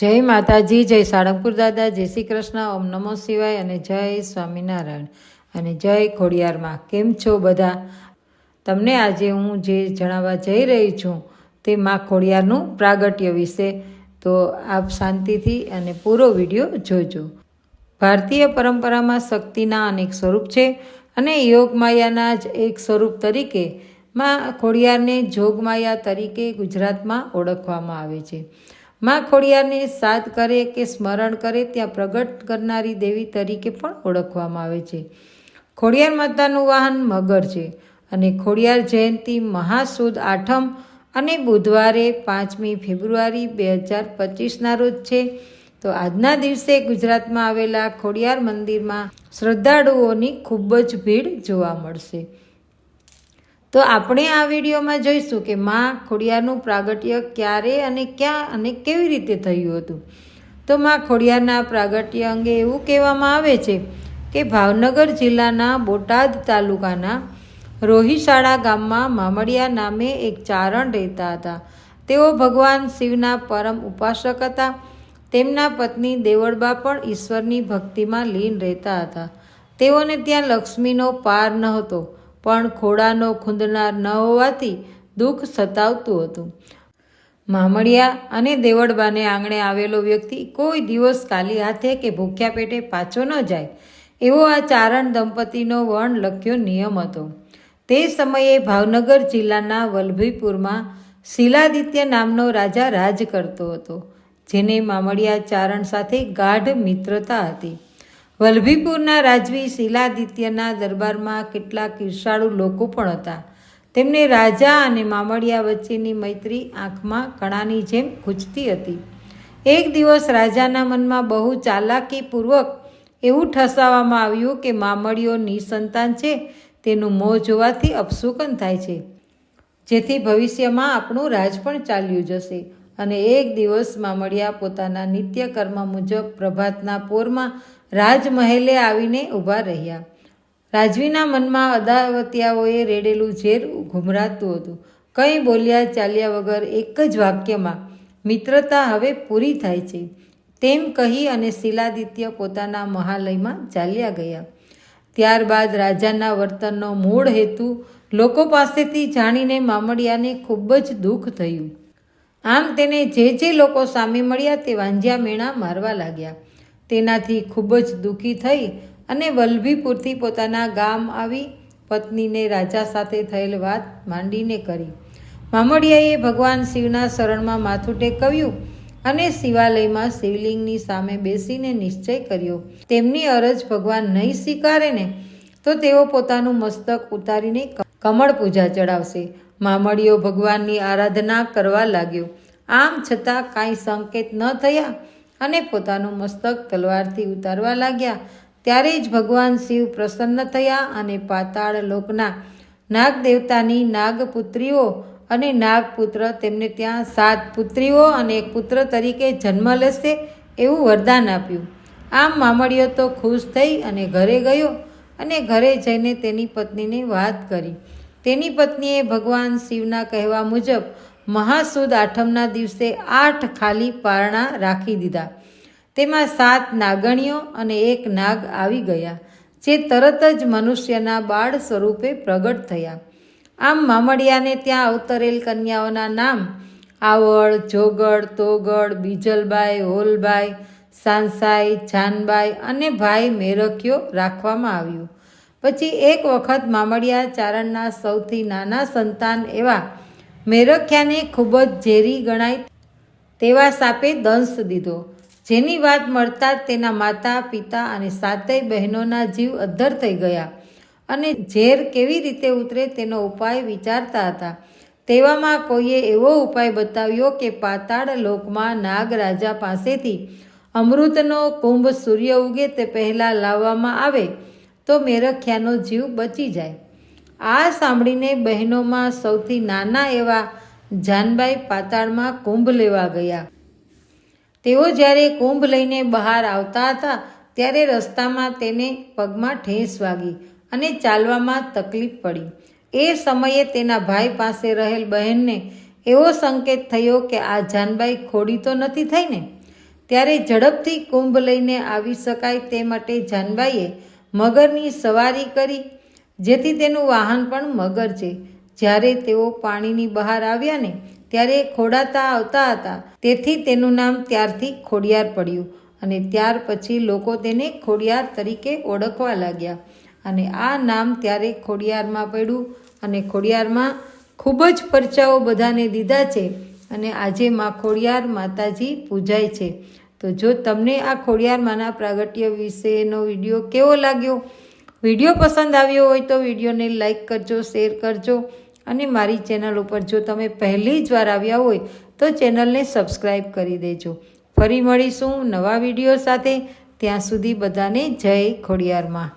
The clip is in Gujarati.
જય માતાજી, જય સાળંગપુર દાદા, જય શ્રી કૃષ્ણ, ઓમ નમો શિવાય અને જય સ્વામિનારાયણ. અને જય ખોડિયારમાં. કેમ છો બધા? તમને આજે હું જે જણાવવા જઈ રહી છું તે મા ખોડિયારનું પ્રાગટ્ય વિશે. તો આપ શાંતિથી અને પૂરો વીડિયો જોજો. ભારતીય પરંપરામાં શક્તિના અનેક સ્વરૂપ છે અને યોગમાયાના જ એક સ્વરૂપ તરીકે માં ખોડિયારને જોગમાયા તરીકે ગુજરાતમાં ઓળખવામાં આવે છે. માં ખોડિયારને સાદ કરે કે સ્મરણ કરે ત્યાં પ્રગટ કરનારી દેવી તરીકે પણ ઓળખવામાં આવે છે. ખોડિયાર માતાનું વાહન મગર છે અને ખોડિયાર જયંતિ મહાસુદ આઠમ અને બુધવારે પાંચમી ફેબ્રુઆરી બે હજાર પચીસના રોજ છે. તો આજના દિવસે ગુજરાતમાં આવેલા ખોડિયાર મંદિરમાં શ્રદ્ધાળુઓની ખૂબ જ ભીડ જોવા મળશે. તો આપણે આ વિડીયોમાં જોઈશું કે માં ખોડિયારનું પ્રાગટ્ય ક્યારે અને ક્યાં અને કેવી રીતે થયું હતું. તો માં ખોડિયારના પ્રાગટ્ય અંગે એવું કહેવામાં આવે છે કે ભાવનગર જિલ્લાના બોટાદ તાલુકાના રોહિશાળા ગામમાં મામડિયા નામે એક ચારણ રહેતા હતા. તેઓ ભગવાન શિવના પરમ ઉપાસક હતા. તેમના પત્ની દેવળબા પણ ઈશ્વરની ભક્તિમાં લીન રહેતા હતા. તેઓને ત્યાં લક્ષ્મીનો પાર નહોતો. હતો પણ ખોડાનો ખૂંદનાર ન હોવાથી દુઃખ સતાવતું હતું. મામડિયા અને દેવળબાને આંગણે આવેલો વ્યક્તિ કોઈ દિવસ કાલી હાથે કે ભૂખ્યા પેટે પાછો ન જાય, એવો આ ચારણ દંપતીનો વર્ણ લખ્યો નિયમ હતો. તે સમયે ભાવનગર જિલ્લાના વલ્ભીપુરમાં શિલાદિત્ય નામનો રાજા રાજ કરતો હતો, જેને મામડિયા ચારણ સાથે ગાઢ મિત્રતા હતી. વલભીપુરના રાજવી શિલાદિત્યના દરબારમાં કેટલાક ઈર્ષાળુ લોકો પણ હતા. તેમને રાજા અને મામડિયા વચ્ચેની મૈત્રી આંખમાં કણાની જેમ ખૂંચતી હતી. એક દિવસ રાજાના મનમાં બહુ ચાલાકીપૂર્વક એવું ઠસાવવામાં આવ્યું કે મામડીઓ નિસંતાન છે, તેનું મોં જોવાથી અપસુકન થાય છે. જેથી ભવિષ્યમાં આપણું રાજ પણ ચાલ્યું જશે અને એક દિવસ મામડિયા પોતાના નિત્ય કર્મ મુજબ પ્રભાતના પોરમાં રાજમહેલે આવીને ઊભા રહ્યા. રાજવીના મનમાં અદાવતિયાઓએ રેડેલું ઝેર ઘુમરાતું હતું. કંઈ બોલ્યા ચાલ્યા વગર એક જ વાક્યમાં, મિત્રતા હવે પૂરી થાય છે. તેમ કહી અને શિલાદિત્ય પોતાના મહાલયમાં ચાલ્યા ગયા. ત્યારબાદ રાજાના વર્તનનો મૂળ હેતુ લોકો પાસેથી જાણીને મામડિયાને ખૂબ જ દુઃખ થયું. આમ તેને જે જે લોકો સામે મળ્યા તે વાંજ્યા મેણા મારવા લાગ્યા. તેનાથી ખૂબ જ દુઃખી થઈ અને વલ્લભીપુરથી પોતાના ગામ આવી પત્નીને રાજા સાથે થયેલ વાત માંડીને કરી. મામડિયાએ ભગવાન શિવના શરણમાં માથું ટેકવ્યું અને શિવાલયમાં શિવલિંગની સામે બેસીને નિશ્ચય કર્યો. તેમની અરજ ભગવાન નહીં સ્વીકારે ને તો તેઓ પોતાનું મસ્તક ઉતારીને કમળ પૂજા ચડાવશે. મામડીઓ ભગવાનની આરાધના કરવા લાગ્યો. આમ છતાં કાંઈ સંકેત ન થયા અને પોતાનું મસ્તક તલવારથી ઉતારવા લાગ્યા. ત્યારે જ ભગવાન શિવ પ્રસન્ન થયા અને પાતાળ લોકના નાગ દેવતાની નાગપુત્રીઓ અને નાગપુત્ર તેમને ત્યાં સાત પુત્રીઓ અને એક પુત્ર તરીકે જન્મ લેશે એવું વરદાન આપ્યું. આમ મામડિયો તો ખુશ થઈ અને ઘરે ગયો અને ઘરે જઈને તેની પત્નીને વાત કરી. તેની પત્નીએ ભગવાન શિવના કહેવા મુજબ મહાસુદ આઠમના દિવસે આઠ ખાલી પારણા રાખી દીધા. તેમાં સાત નાગણીઓ અને એક નાગ આવી ગયા, જે તરત જ મનુષ્યના બાળ સ્વરૂપે પ્રગટ થયા. આમ મામડિયાને ત્યાં અવતરેલ કન્યાઓના નામ આવળ, જોગડ, તોગડ, બીજલબાઈ હોલબાઈ સાંસાઈ, જાનબાઈ અને ભાઈ મેરખ્યો રાખવામાં આવ્યું. પછી એક વખત મામડિયા ચારણના સૌથી નાના સંતાન એવા મેરખ્યાને ખૂબ જ ઝેરી ગણાય તેવા સાપે દંશ દીધો. જેની વાત મળતા તેના માતા, પિતા અને સાતેય બહેનોના જીવ અદ્ધર થઈ ગયા અને ઝેર કેવી રીતે ઉતરે તેનો ઉપાય વિચારતા હતા. તેવામાં કોઈએ એવો ઉપાય બતાવ્યો કે પાતાળ લોકમાં નાગરાજા પાસેથી અમૃતનો કુંભ સૂર્ય ઉગે તે પહેલાં લાવવામાં આવે તો મેરખ્યાનો જીવ બચી જાય. આ સાંભળીને બહેનોમાં સૌથી નાના એવા જાનબાઈ પાતાળમાં કુંભ લેવા ગયા. તેઓ જ્યારે કુંભ લઈને બહાર આવતા હતા, ત્યારે રસ્તામાં તેને પગમાં ઠેસ વાગી અને ચાલવામાં તકલીફ પડી. એ સમયે તેના ભાઈ પાસે રહેલ બહેનને એવો સંકેત થયો કે આ જાનબાઈ ખોડી તો નથી થઈ ત્યારે ઝડપથી કુંભ લઈને આવી શકાય તે માટે જાનબાઈએ મગરની સવારી કરી જેથી તેનું વાહન પણ મગર છે. જ્યારે તેઓ પાણીની બહાર આવ્યા ને ત્યારે ખોડાતા આવતા હતા. તેથી તેનું નામ ત્યારથી ખોડિયાર પડ્યું અને ત્યાર પછી લોકો તેને ખોડિયાર તરીકે ઓળખવા લાગ્યા. અને આ નામ ત્યારે ખોડિયારમાં પડ્યું અને ખોડિયારમાં ખૂબ જ પરચાઓ બધાને દીધા છે અને આજે માં ખોડિયાર માતાજી પૂજાય છે. તો જો તમને આ ખોડિયાર માના પ્રાગટ્ય વિશેનો વીડિયો કેવો લાગ્યો વીડિયો પસંદ આવ્યો હોય તો વિડીયોને લાઇક કરજો, શેર કરજો અને મારી ચેનલ ઉપર જો તમે પહેલી જ વાર આવ્યા હોય તો ચેનલને સબસ્ક્રાઈબ કરી દેજો. ફરી મળીશું નવા વીડિયો સાથે. ત્યાં સુધી બધાને જય ખોડિયારમાં.